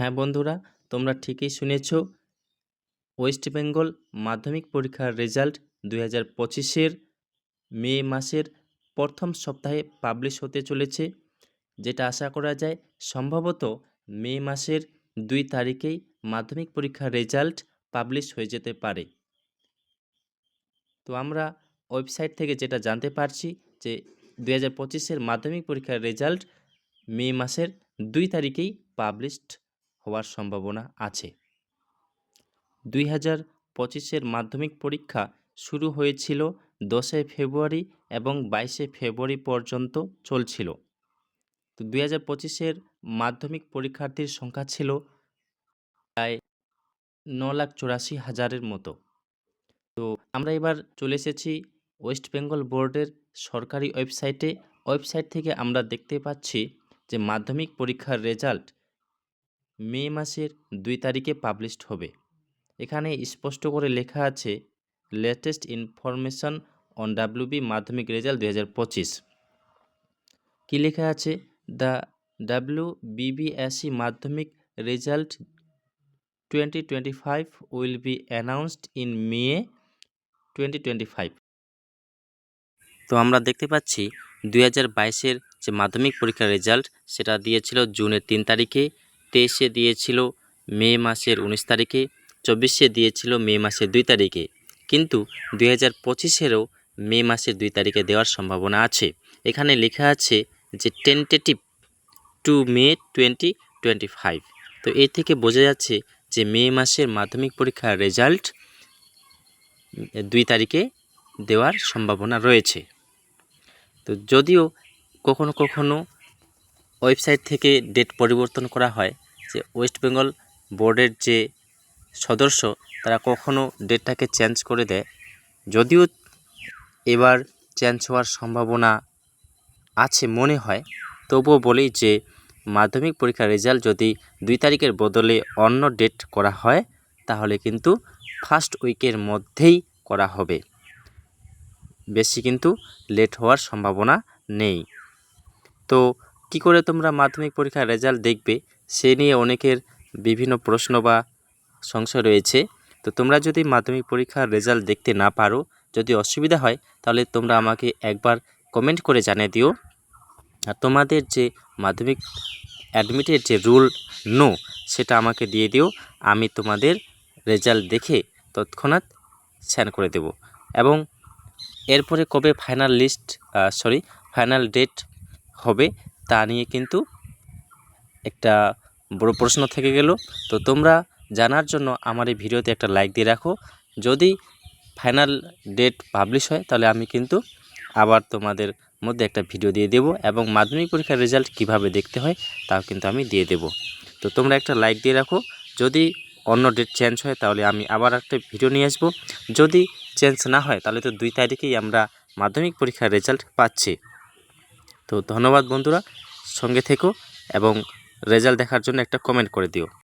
হ্যাঁ বন্ধুরা, তোমরা ঠিকই শুনেছ। ওয়েস্ট বেঙ্গল মাধ্যমিক পরীক্ষার রেজাল্ট দুই হাজার পঁচিশের মে মাসের প্রথম সপ্তাহে পাবলিশ হতে চলেছে, যেটা আশা করা যায় সম্ভবত মে মাসের দুই তারিখেই মাধ্যমিক পরীক্ষার রেজাল্ট পাবলিশ হয়ে যেতে পারে। তো আমরা ওয়েবসাইট থেকে যেটা জানতে পারছি যে দুই হাজার পঁচিশের মাধ্যমিক পরীক্ষার রেজাল্ট মে মাসের দুই তারিখেই পাবলিশড হওয়ার সম্ভাবনা আছে। দুই হাজার পঁচিশের মাধ্যমিক পরীক্ষা শুরু হয়েছিল দশই ফেব্রুয়ারি এবং বাইশে ফেব্রুয়ারি পর্যন্ত চলছিল। তো দুই হাজার পঁচিশের মাধ্যমিক পরীক্ষার্থীর সংখ্যা ছিল প্রায় ন লাখ চুরাশি হাজারের মতো। তো আমরা এবার চলে এসেছি ওয়েস্ট বেঙ্গল বোর্ডের সরকারি ওয়েবসাইটে। ওয়েবসাইট থেকে আমরা দেখতে পাচ্ছি যে মাধ্যমিক পরীক্ষার রেজাল্ট মে মাসের দুই তারিখে পাবলিশড হবে। এখানে স্পষ্ট করে লেখা আছে latest information on WB Madhyamik result দুই হাজার পঁচিশ। কী লেখা আছে? The W BBSE Madhyamik result twenty twenty five will be announced in May twenty twenty five তো আমরা দেখতে পাচ্ছি, দুই হাজার বাইশের যে মাধ্যমিক পরীক্ষার রেজাল্ট, সেটা দিয়েছিল জুনের তিন তারিখে। তেইশে দিয়েছিল মে মাসের উনিশ তারিখে, চব্বিশে দিয়েছিল মে মাসের দুই তারিখে। কিন্তু দুই হাজার পঁচিশেরও মে মাসের দুই তারিখে দেওয়ার সম্ভাবনা আছে। এখানে লেখা আছে যে tentative two May twenty twenty five তো এ থেকে বোঝা যাচ্ছে যে মে মাসের মাধ্যমিক পরীক্ষার রেজাল্ট দুই তারিখে দেওয়ার সম্ভাবনা রয়েছে। তো যদিও কখনো কখনো ওয়েবসাইট থেকে ডেট পরিবর্তন করা হয় যে ওয়েস্ট বেঙ্গল বোর্ডের যে সদস্য, তারা কখনো ডেটটাকে চেঞ্জ করে দেয়। যদিও এবার চেঞ্জ হওয়ার সম্ভাবনা আছে মনে হয়, তবুও বলি যে মাধ্যমিক পরীক্ষার রেজাল্ট যদি দুই তারিখের বদলে অন্য ডেট করা হয়, তাহলে কিন্তু ফার্স্ট উইকের মধ্যেই করা হবে। বেশি কিন্তু লেট হওয়ার সম্ভাবনা নেই। তো কি করে তোমরা মাধ্যমিক পরীক্ষার রেজাল্ট দেখবে, সে নিয়ে অনেকের বিভিন্ন প্রশ্ন বা সংশয় রয়েছে। তো তোমরা যদি মাধ্যমিক পরীক্ষার রেজাল্ট দেখতে না পারো, যদি অসুবিধা হয়, তাহলে তোমরা আমাকে একবার কমেন্ট করে জানিয়ে দিও। আর তোমাদের যে মাধ্যমিক অ্যাডমিটের যে রুল নো সেটা আমাকে দিয়ে দিও। আমি তোমাদের রেজাল্ট দেখে তৎক্ষণাৎ সেন্ড করে দেব। এবং এরপরে কবে final list sorry final date হবে তা নিয়ে কিন্তু একটা বড় প্রশ্ন থেকে গেল। তো তোমরা জানার জন্য আমার এই ভিডিওতে একটা লাইক দিয়ে রাখো। যদি ফাইনাল ডেট পাবলিশ হয়, তাহলে আমি কিন্তু আবার তোমাদের মধ্যে একটা ভিডিও দিয়ে দেব এবং মাধ্যমিক পরীক্ষার রেজাল্ট কীভাবে দেখতে হয়, তাও কিন্তু আমি দিয়ে দেব। তো তোমরা একটা লাইক দিয়ে রাখো। যদি অন্য ডেট চেঞ্জ হয়, তাহলে আমি আবার একটা ভিডিও নিয়ে আসব। যদি চেঞ্জ না হয়, তাহলে তো দুই তারিখেই আমরা মাধ্যমিক পরীক্ষার রেজাল্ট পাচ্ছি। তো ধন্যবাদ বন্ধুরা সঙ্গে থেকো এবং রেজাল্ট দেখার জন্য একটা কমেন্ট করে দিও।